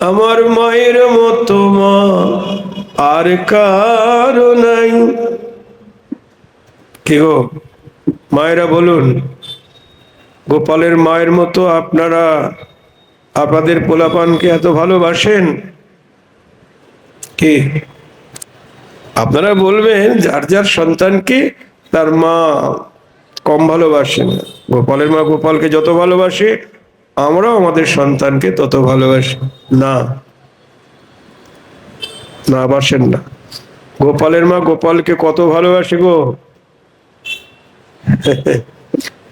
আমার মায়ের মতো মা, আর কারও নাই। কি গো? মায়েরা বলুন, গোপালের মায়ের মতো আপনারা, আপনাদের পোলাপানকে এত ভালোবাসেন? কি? আপনারা বলবেন, যার যার সন্তানকে তার মা কম ভালোবাসেন গোপালের মা গোপালকে যত ভালোবাসে আমরাও আমাদের সন্তানকে তত ভালোবাসি। না। না, বাসেন না। গোপালের মা গোপালকে কত ভালোবাসে গো?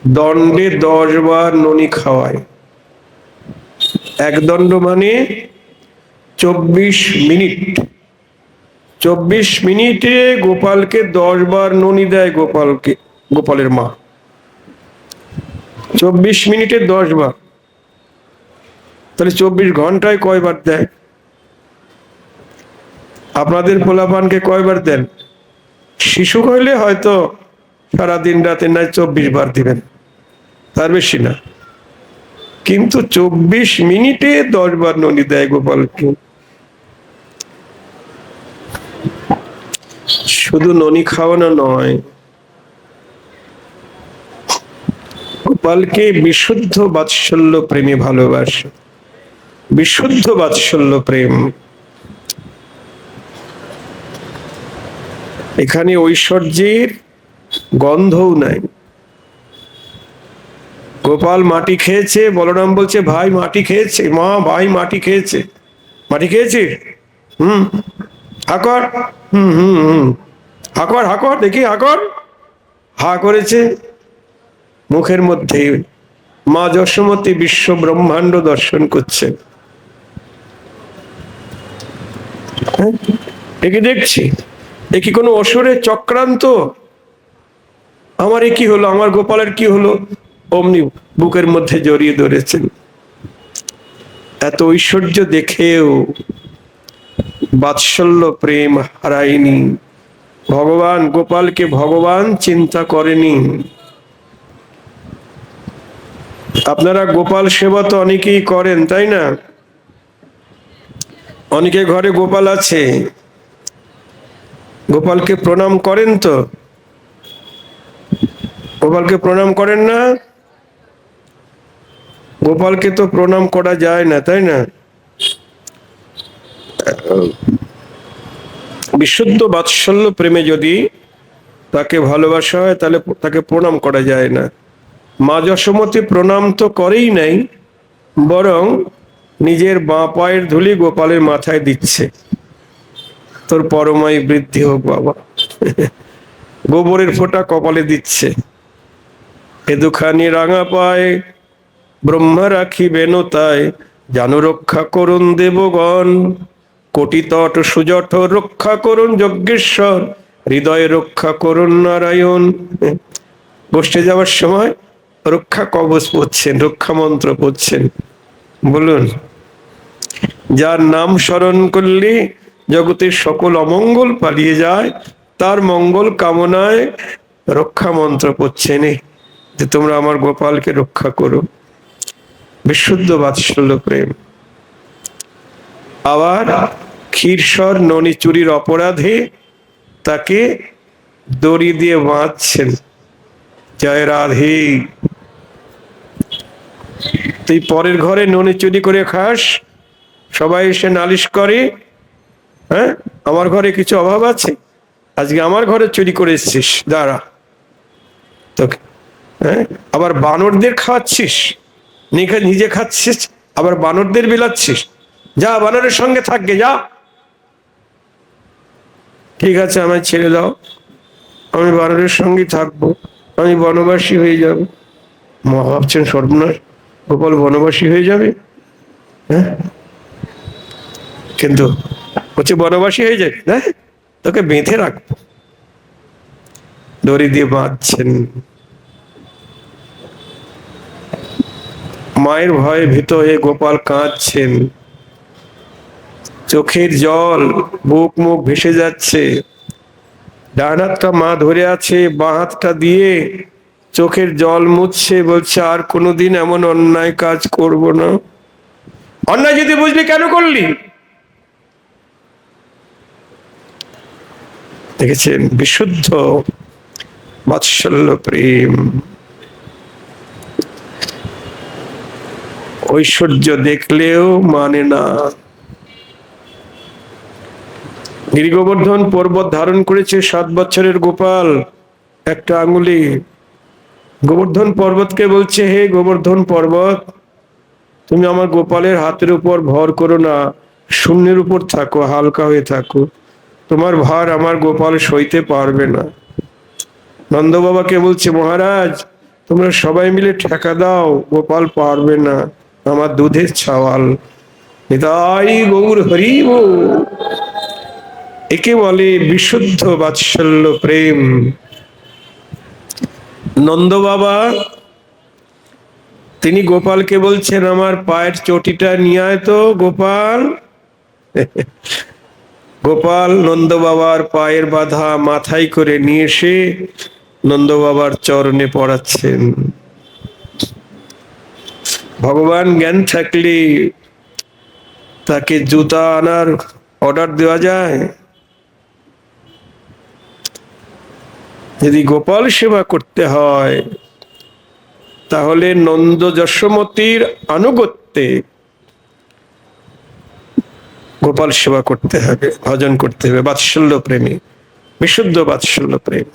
দণ্ডে দশ বার ননি খাওয়ায়। এক দণ্ড মানে চব্বিশ মিনিট। চব্বিশ মিনিটে গোপালকে দশ বার ননি দেয় গোপালকে, গোপালের মা। চব্বিশ মিনিটে দশ বার। তাহলে চব্বিশ ঘন্টায় কয়বার দেয় আপনাদের পোলাপানকে কয়বার দেন? শিশু হইলে হয়তো সারাদিন রাতে নয় চব্বিশ বার দিবেন। তার বেশি না। কিন্তু চব্বিশ মিনিটে দশ বার ননি দেয় গোপালকে। শুধু ননি খাওয়ানো নয়, গোপালকে বিশুদ্ধ বাৎসল্য প্রেমে ভালোবাসে। বিশুদ্ধ বাৎসল্য প্রেম। এখানে ঐশ্বর্যের গন্ধও নাই। গোপাল মাটি খেয়েছে, বলরাম বলছে, ভাই, মাটি খেয়েছে, মা, ভাই, মাটি খেয়েছে। মাটি খেয়েছে? হুম, হাকর, হুম হুম হুম, হাকর হাকর, দেখি, হাকর। হা করেছে? মুখের মধ্যে মা যশোমতী বিশ্ব ব্রহ্মাণ্ড দর্শন করছে। হ্যাঁ? এ দেখছি। এ কি কোনো অসুরের চক্রান্ত? আমার কি হলো? আমার গোপালের কি হলো? অমনি বুকের মধ্যে জড়িয়ে ধরেছেন। এত ঐশ্বর্য দেখেও বাৎসল্য প্রেম হারায়নি। ভগবান গোপালকে ভগবান চিন্তা করেনি। আপনারা গোপাল সেবা তো অনেকেই করেন, তাই না? অনেকে ঘরে গোপাল আছে। গোপালকে প্রণাম করেন তো? গোপালকে প্রণাম করেন না? গোপালকে তো প্রণাম করা যায় না, তাই না? বিশুদ্ধ বাৎসল্য প্রেমে যদি তাকে ভালোবাসা হয়, তাহলে তাকে প্রণাম করা যায় না। মা যশোমতী প্রণাম তো করেই নাই, বরং নিজের বাঁ পায়ের ধুলি গোপালের মাথায় দিচ্ছে। তোর পরমাই বৃদ্ধি হোক বাবা। গোবরের ফোঁটা কপালে দিচ্ছে। এ দুখানি রাঙা পায়, ব্রহ্মা রাখিবেন তাই। জানু রক্ষা করুন দেবগণ। কোটি তট সুজঠ রক্ষা করুন যজ্ঞেশ্বর। হৃদয়ে রক্ষা করুন নারায়ণ। বসতে যাওয়ার সময় রক্ষা কবচ পড়ছেন, রক্ষা মন্ত্র পড়ছেন। বলুন। যার নাম স্মরণ করলে জগতের সকল অমঙ্গল পালিয়ে যায়, তার মঙ্গল কামনায় রক্ষা মন্ত্র পড়ছেন যে তোমরা আমার গোপালকে রক্ষা করো। বিশুদ্ধ বাৎসল্য প্রেম। আবার ক্ষীরসর ননি চুরির অপরাধে তাকে দড়ি দিয়ে বাঁধছেন। জয় রাধে। তুই পরের ঘরে ননি চুরি করে খাস সবাই এসে নালিশ করে হ্যাঁ? আমার ঘরে কিছু অভাব আছে? আজকে আমার ঘরে চুরি করে এসছিস, দাঁড়া। তোকে হ্যাঁ? আবার বানরদের খাওয়াচ্ছিস? নিজে খাচ্ছিস, আবার বানরদের বিলাচ্ছিস? যা, বানরের সঙ্গে থাকবে যা। ঠিক আছে, আমায় ছেড়ে দাও। আমি বানরের সঙ্গে থাকব, আমি বনবাসী হয়ে যাব। মা ভাবছেন সর্বনাশ, গোপাল বনবাসী হয়ে যাবে? হ্যাঁ? কিন্তু হচ্ছে বনবাসী হয়ে যাবে না তোকে বেঁধে রাখব। দড়ি দিয়ে বাঁধছেন। মায়ের ভয়ে ভীত হয়ে গোপাল কাঁদছেন। চোখের জল বুক মুখ ভেসে যাচ্ছে। ডান হাতটা মা ধরে আছে, বাঁ হাতটা দিয়ে চোখের জল মুছছে, বলছে, আর কোনোদিন এমন অন্যায় কাজ করব না। অন্যায় যদি বুঝলি, কেন করলি? দেখেছেন? বিশুদ্ধ বাৎসল্য প্রেম। ঐশ্বর্য দেখলেও মানে না। গিরিগোবর্ধন পর্বত ধারণ করেছে সাত বছরের গোপাল, একটা আঙুলি। গোবর্ধন পর্বতকে বলছে, হে গোবর্ধন পর্বত, তুমি আমার গোপালের হাতের উপর ভর করো না। শূন্যের উপর থাকো, হালকা হয়ে থাকো। তোমার ভার আমার গোপাল সইতে পারবে না। নন্দ বাবাকে বলছে, মহারাজ, তোমরা সবাই মিলে ঠেকা দাও, গোপাল পারবে না, আমার দুধের ছাওয়াল। নিতাই গৌর হরিব। একে বলে বিশুদ্ধ বাৎসল্য প্রেম। নন্দ বাবা তিনি গোপালকে বলছেন, আমার পায়ের চটিটা নিয়ে তো, গোপাল। গোপাল নন্দ বাবার পায়ের বাধা মাথায় করে নিয়ে এসে নন্দ বাবার চরণে পড়াচ্ছেন। ভগবান জ্ঞান থাকলে তাকে জুতা আনার অর্ডার দেওয়া যায়। যদি গোপাল সেবা করতে হয়, তাহলে নন্দ যশোমতির আনুগত্যে গোপাল সেবা করতে হবে ভজন করতে হবে বাৎসল্য প্রেমী বিশুদ্ধ বাৎসল্য প্রেম।